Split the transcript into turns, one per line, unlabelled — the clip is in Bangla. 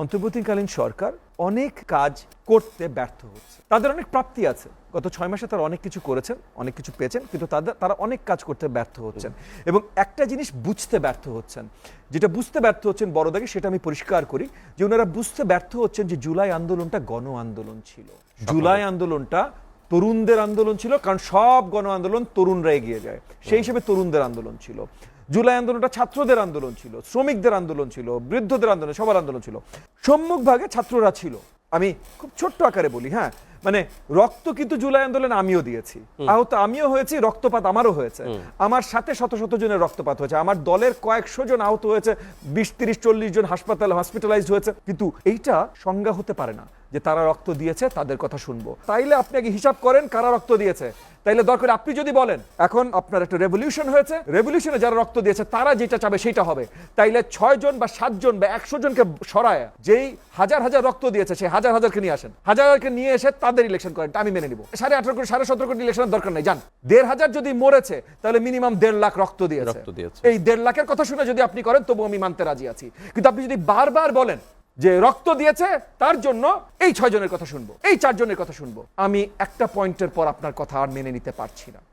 অন্তর্বর্তীকালীন সরকার অনেক কাজ করতে ব্যর্থ হচ্ছে। তাদের অনেক প্রাপ্তি আছে। গত ছয় মাসে তারা অনেক কিছু করেছেন অনেক কিছু পেয়েছেন কিন্তু তাদের তারা অনেক কাজ করতে ব্যর্থ হচ্ছেন। এবং একটা জিনিস বুঝতে ব্যর্থ হচ্ছেন। যেটা বুঝতে ব্যর্থ হচ্ছেন বড়দাকে সেটা আমি পরিষ্কার করি যে ওনারা বুঝতে ব্যর্থ হচ্ছেন যে জুলাই আন্দোলনটা গণ আন্দোলন ছিল। জুলাই আন্দোলনটা তরুণদের আন্দোলন ছিল কারণ সব গণ আন্দোলন তরুণরা এগিয়ে যায়। সেই হিসেবে তরুণদের আন্দোলন ছিল। জুলাই আন্দোলনটা ছাত্রদের আন্দোলন ছিল শ্রমিকদের আন্দোলন ছিল বৃদ্ধদের আন্দোলন সবার আন্দোলন ছিল। সম্মুখ ভাগে ছাত্ররা ছিল। আমি খুব ছোট্ট আকারে বলি হ্যাঁ? মানে রক্ত কিন্তু জুলাই আন্দোলন আমিও দিয়েছি। আহত আমিও হয়েছি রক্তপাত আমারও হয়েছে। আমার সাথে শত শত জনের রক্তপাত হয়েছে। আমার দলের কয়েকশো জন আহত হয়েছে বিশ তিরিশ চল্লিশ জন হাসপাতাল হসপিটালাইজ হয়েছে। কিন্তু এইটা সংজ্ঞা হতে পারে না। যে তারা রক্ত দিয়েছে তাদের কথা শুনব। তাইলে আপনি আগে হিসাব করেন কারা রক্ত দিয়েছে। তাইলে দরকার আপনি যদি বলেন এখন আপনার একটা রেভলিউশন হয়েছে। রেভলিউশনে যারা রক্ত দিয়েছে তারা যেটা চাবে সেটা হবে। তাইলে ছয় জন বা সাতজন বা একশো জনকে সরায় যেই হাজার হাজার রক্ত দিয়েছে সেই হাজার হাজারকে নিয়ে আসেন। হাজার হাজারকে নিয়ে এসে তাদের ইলেকশন করেন আমি মেনে নিব। সাড়ে আঠারো কোটি সাড়ে সতেরো কোটি ইলেকশনের দরকার নেই জান দেড় হাজার যদি মরেছে তাহলে মিনিমাম দেড় লাখ রক্ত দিয়েছে। এই দেড় লাখের কথা শুনে যদি আপনি করেন তবু আমি মানতে রাজি আছি। কিন্তু আপনি যদি বারবার বলেন যে রক্ত দিয়েছে, তার জন্য এই ছয়জনের কথা শুনব। এই চারজনের কথা শুনব। আমি একটা পয়েন্টের পর আপনার কথা আর মেনে নিতে পারছি না।